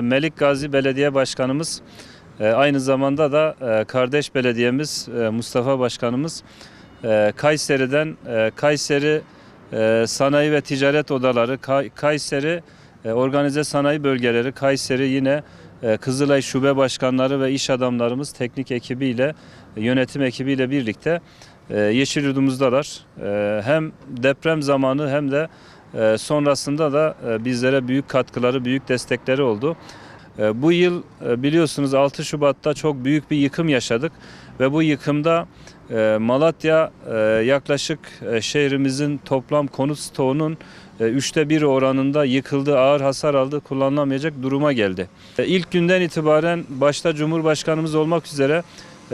Melik Gazi Belediye Başkanımız aynı zamanda da e, kardeş belediyemiz e, Mustafa Başkanımız e, Kayseri'den Kayseri Sanayi ve Ticaret Odaları, Kay- Kayseri Organize Sanayi Bölgeleri, Kayseri yine Kızılay Şube Başkanları ve iş adamlarımız teknik ekibiyle, yönetim ekibiyle birlikte Yeşil Yurdumuzdalar. E, Hem deprem zamanı hem de sonrasında da bizlere büyük katkıları, büyük destekleri oldu. E, Bu yıl e, biliyorsunuz 6 Şubat'ta çok büyük bir yıkım yaşadık ve bu yıkımda e, Malatya e, yaklaşık şehrimizin toplam konut stoğunun üçte bir oranında yıkıldı, ağır hasar aldı, kullanılamayacak duruma geldi. İlk günden itibaren başta Cumhurbaşkanımız olmak üzere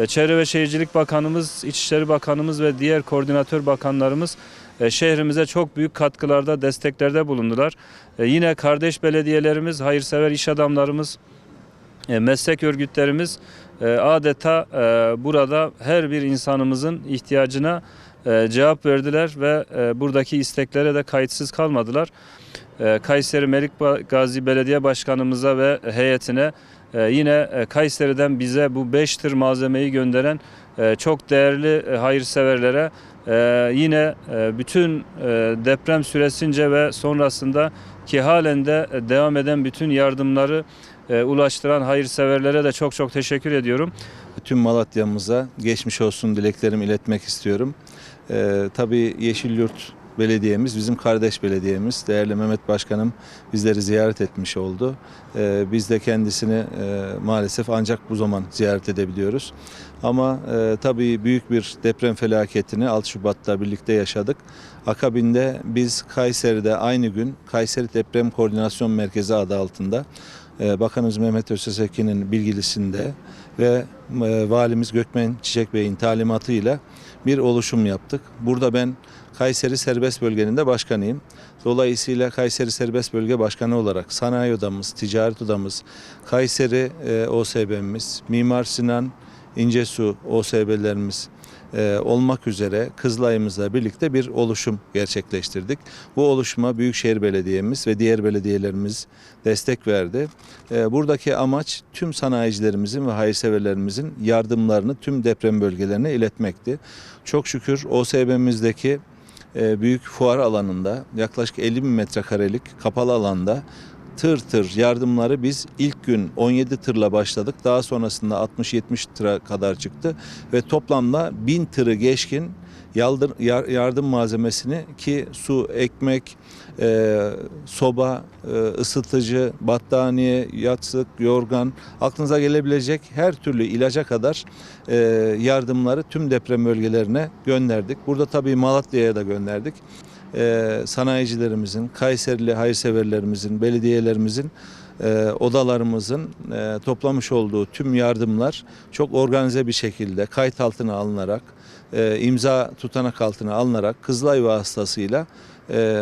Çevre ve Şehircilik Bakanımız, İçişleri Bakanımız ve diğer koordinatör bakanlarımız şehrimize çok büyük katkılarda, desteklerde bulundular. E, Yine kardeş belediyelerimiz, hayırsever iş adamlarımız, e, meslek örgütlerimiz e, adeta e, burada her bir insanımızın ihtiyacına e, cevap verdiler ve e, buradaki isteklere de kayıtsız kalmadılar. E, Kayseri Melik Gazi Belediye Başkanımıza ve heyetine e, yine e, Kayseri'den bize bu 5 tır malzemeyi gönderen e, çok değerli e, hayırseverlere e, yine e, bütün e, deprem süresince ve sonrasında ki halen de e, devam eden bütün yardımları ulaştıran hayırseverlere de çok çok teşekkür ediyorum. Tüm Malatya'mıza geçmiş olsun dileklerimi iletmek istiyorum. Ee, tabii Yeşilyurt Belediyemiz bizim kardeş belediyemiz. Değerli Mehmet Başkanım bizleri ziyaret etmiş oldu. Ee, biz de kendisini e, maalesef ancak bu zaman ziyaret edebiliyoruz. Ama e, tabii büyük bir deprem felaketini 6 Şubat'ta birlikte yaşadık. Akabinde biz Kayseri'de aynı gün Kayseri Deprem Koordinasyon Merkezi adı altında e, Bakanımız Mehmet Öztesekin'in bilgilisinde ve e, Valimiz Gökmen Çiçek Bey'in talimatıyla bir oluşum yaptık. Burada ben Kayseri Serbest Bölge'nin de başkanıyım. Dolayısıyla Kayseri Serbest Bölge Başkanı olarak Sanayi Odamız, Ticaret Odamız, Kayseri e, OSB'miz, Mimar Sinan, İncesu OSB'lerimiz e, olmak üzere Kızılay'ımızla birlikte bir oluşum gerçekleştirdik. Bu oluşuma Büyükşehir Belediye'miz ve diğer belediyelerimiz destek verdi. E, buradaki amaç tüm sanayicilerimizin ve hayırseverlerimizin yardımlarını tüm deprem bölgelerine iletmekti. Çok şükür OSB'mizdeki büyük fuar alanında yaklaşık 50 bin metrekarelik kapalı alanda tır tır yardımları biz ilk gün 17 tırla başladık. Daha sonrasında 60-70 tıra kadar çıktı ve toplamda 1000 tırı geçkin yaldır- yar- yardım malzemesini ki su, ekmek, e, soba, e, ısıtıcı, battaniye, yastık, yorgan, aklınıza gelebilecek her türlü ilaca kadar e, yardımları tüm deprem bölgelerine gönderdik. Burada tabii Malatya'ya da gönderdik e, sanayicilerimizin, Kayserili hayırseverlerimizin, belediyelerimizin, e, odalarımızın e, toplamış olduğu tüm yardımlar çok organize bir şekilde kayıt altına alınarak, e, imza tutanak altına alınarak Kızılay vasıtasıyla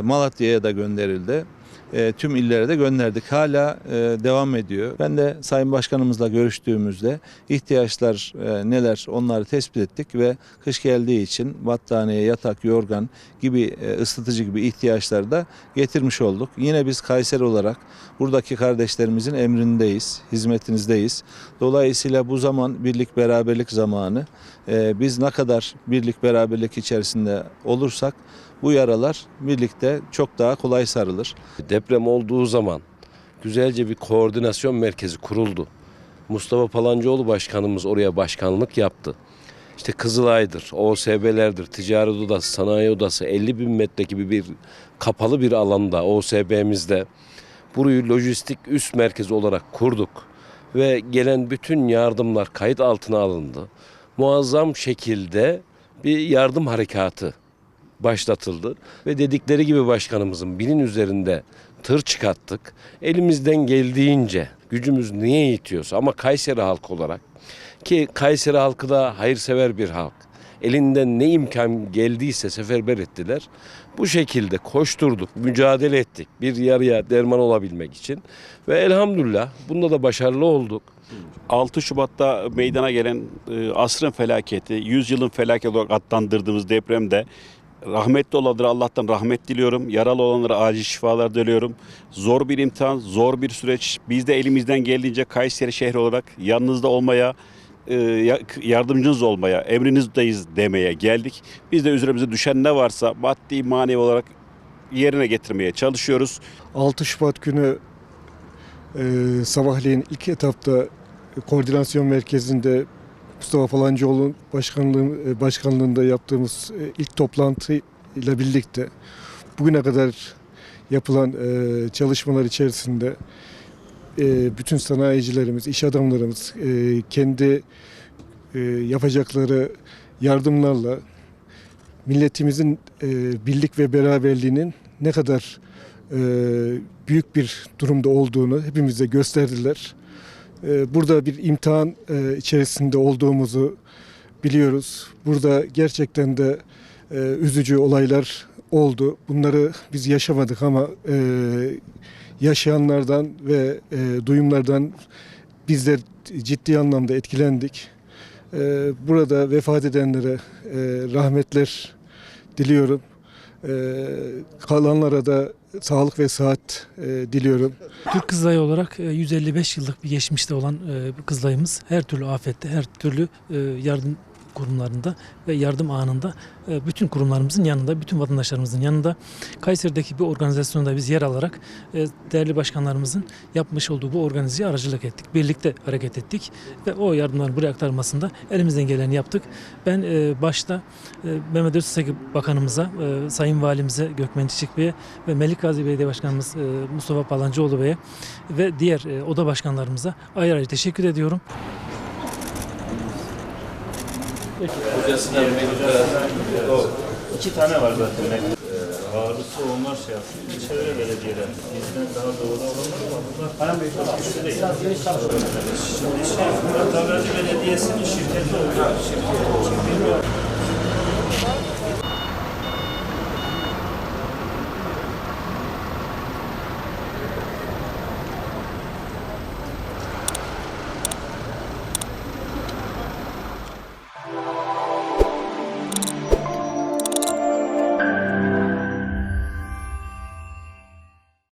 Malatya'ya da gönderildi. E, tüm illere de gönderdik. Hala e, devam ediyor. Ben de Sayın Başkanımızla görüştüğümüzde ihtiyaçlar e, neler onları tespit ettik ve kış geldiği için battaniye, yatak, yorgan gibi e, ısıtıcı gibi ihtiyaçları da getirmiş olduk. Yine biz Kayseri olarak buradaki kardeşlerimizin emrindeyiz, hizmetinizdeyiz. Dolayısıyla bu zaman birlik beraberlik zamanı. E, biz ne kadar birlik beraberlik içerisinde olursak bu yaralar birlikte çok daha kolay sarılır. Deprem olduğu zaman güzelce bir koordinasyon merkezi kuruldu. Mustafa Palancıoğlu başkanımız oraya başkanlık yaptı. İşte Kızılay'dır, OSB'lerdir, Ticaret Odası, Sanayi Odası 50 bin metre gibi bir kapalı bir alanda OSB'mizde burayı lojistik üst merkezi olarak kurduk. Ve gelen bütün yardımlar kayıt altına alındı. Muazzam şekilde bir yardım harekatı başlatıldı ve dedikleri gibi başkanımızın binin üzerinde tır çıkarttık. Elimizden geldiğince gücümüz niye yetiyorsa ama Kayseri halkı olarak ki Kayseri halkı da hayırsever bir halk. elinden ne imkan geldiyse seferber ettiler. Bu şekilde koşturduk, mücadele ettik bir yarıya derman olabilmek için. Ve elhamdülillah bunda da başarılı olduk. 6 Şubat'ta meydana gelen e, asrın felaketi, 100 yılın felaketi olarak adlandırdığımız depremde rahmetli olanlara Allah'tan rahmet diliyorum. Yaralı olanlara acil şifalar diliyorum. Zor bir imtihan, zor bir süreç. Biz de elimizden geldiğince Kayseri şehri olarak yanınızda olmaya, e, ya- yardımcınız olmaya, emrinizdeyiz demeye geldik. Biz de üzerimize düşen ne varsa maddi manevi olarak yerine getirmeye çalışıyoruz. 6 Şubat günü e, sabahleyin ilk etapta koordinasyon merkezinde Mustafa Falancıoğlu başkanlığı, e, başkanlığında yaptığımız e, ilk toplantı ile birlikte bugüne kadar yapılan e, çalışmalar içerisinde bütün sanayicilerimiz, iş adamlarımız kendi yapacakları yardımlarla milletimizin birlik ve beraberliğinin ne kadar büyük bir durumda olduğunu hepimize gösterdiler. E, burada bir imtihan e, içerisinde olduğumuzu biliyoruz. Burada gerçekten de e, üzücü olaylar oldu. Bunları biz yaşamadık ama e, yaşayanlardan ve duyumlardan bizler ciddi anlamda etkilendik. Burada vefat edenlere rahmetler diliyorum. Kalanlara da sağlık ve sıhhat e, diliyorum. Türk Kızılayı olarak e, 155 yıllık bir geçmişte olan e, Kızılayımız her türlü afette, her türlü e, yardım kurumlarında ve yardım anında e, bütün kurumlarımızın yanında, bütün vatandaşlarımızın yanında Kayseri'deki bir organizasyonda biz yer alarak e, değerli başkanlarımızın yapmış olduğu bu organizasyona aracılık ettik. Birlikte hareket ettik ve o yardımların buraya aktarmasında elimizden geleni yaptık. Ben e, başta Mehmet Öztürk Bakanımıza, Sayın Valimize Gökmen Çiçek Bey'e ve Melik Gazi Belediye Başkanımız Mustafa Palancıoğlu Bey'e ve diğer oda başkanlarımıza ayrı ayrı teşekkür ediyorum. İki tane var zaten. Ee, ağrısı onlar şey yapıyor. Çevre belediyeler. Bizden daha doğru olanlar ama bunlar güçlü değil. Şimdi şey, Murat Haberci Belediyesi'nin şirketi oluyor. Şirket, bilmiyor.